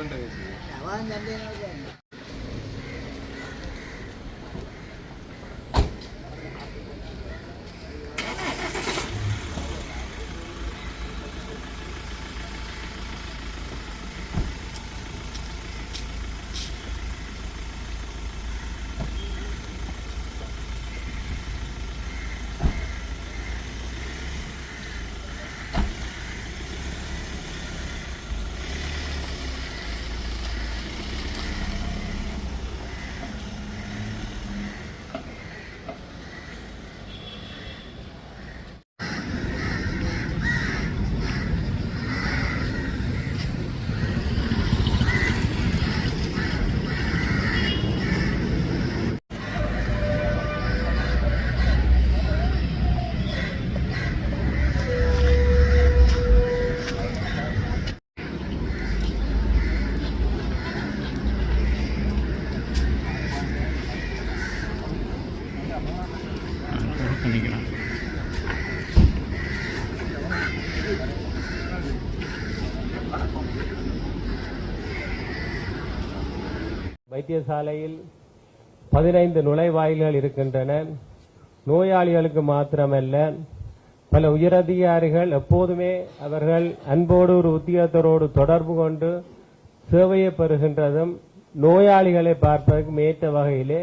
ఎట్లుంటుంది பண்ணிக்கலாம் வைத்தியசாலையில் பதினைந்து நுழைவாயில்கள் இருக்கின்றன. நோயாளிகளுக்கு மாத்திரமல்ல பல உயரதிகாரிகள் எப்போதுமே அவர்கள் அன்போடு ஒரு உத்தியோகத்தரோடு தொடர்பு கொண்டு சேவையை பெறுகின்றதும் நோயாளிகளை பார்ப்பதற்கு ஏற்ற வகையிலே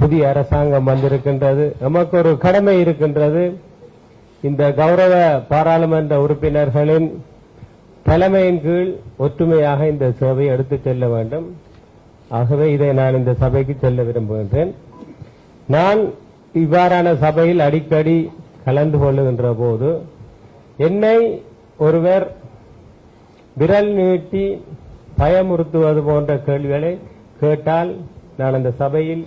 புதிய அரசாங்கம் வந்திருக்கின்றது. நமக்கு ஒரு கடமை இருக்கின்றது. இந்த கௌரவ பாராளுமன்ற உறுப்பினர்களின் தலைமையின் கீழ் ஒற்றுமையாக இந்த சேவையை எடுத்துச் செல்ல வேண்டும். ஆகவே இதை நான் இந்த சபைக்கு செல்ல விரும்புகின்றேன். நான் இவ்வாறான சபையில் அடிக்கடி கலந்து கொள்ளுகின்ற போது என்னை ஒருவர் விரல் நீட்டி பயமுறுத்துவது போன்ற கேள்விகளை கேட்டால் நான் அந்த சபையில்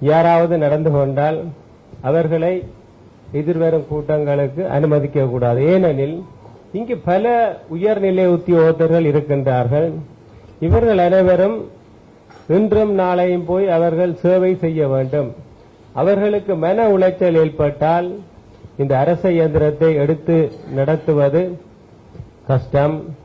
யாராவது நடந்து கொண்டால் அவர்களை எதிர்வரும் கூட்டங்களுக்கு அனுமதிக்க கூடாது. ஏனெனில் இங்கு பல உயர்நிலை உத்தியோகத்தர்கள் இருக்கின்றார்கள். இவர்கள் அனைவரும் இன்றும் நாளையும் போய் அவர்கள் சேவை செய்ய வேண்டும். அவர்களுக்கு மன உளைச்சல் ஏற்பட்டால் இந்த அரச இயந்திரத்தை எடுத்து நடத்துவது கஷ்டம்.